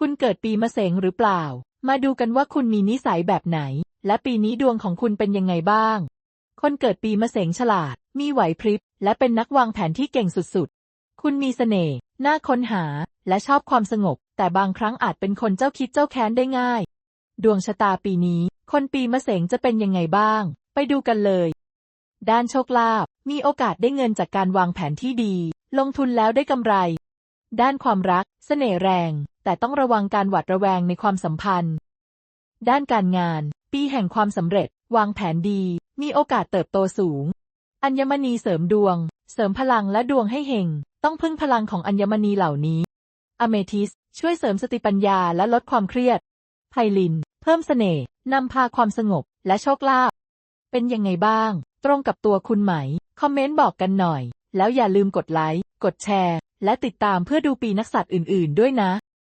คุณเกิดปีมะเสงหรือเปล่า มาดูกันว่าคุณมีนิสัยแบบไหน และปีนี้ดวงของคุณเป็นยังไงบ้าง คนเกิดปีมะเสงฉลาด มีไหวพริบ และเป็นนักวางแผนที่เก่งสุดๆ คุณมีเสน่ห์น่าค้นหา และชอบความสงบ แต่บางครั้งอาจเป็นคนเจ้าคิดเจ้าแค้นได้ง่าย ดวงชะตาปีนี้ คนปีมะเสงจะเป็นยังไงบ้าง ไปดูกันเลย ด้านโชคลาภ มีโอกาสได้เงินจากการวางแผนที่ดี ลงทุนแล้วได้กำไร ด้านความรัก เสน่ห์แรง แต่ต้องระวังการหวาดระแวงในความสัมพันธ์ ด้านการงาน ปีแห่งความสำเร็จ วางแผนดี มีโอกาสเติบโตสูง อัญมณีเสริมดวง เสริมพลังและดวงให้เฮง ต้องพึ่งพลังของอัญมณีเหล่านี้ อเมทิส ช่วยเสริมสติปัญญาและลดความเครียด ไพลิน เพิ่มเสน่ห์นำพาความสงบและโชคลาภ เป็นยังไงบ้าง ตรงกับตัวคุณไหม คอมเมนต์บอกกันหน่อย แล้วอย่าลืมกดไลค์ กดแชร์ และติดตามเพื่อดูปีนักสัตว์อื่น ๆ ด้วยนะ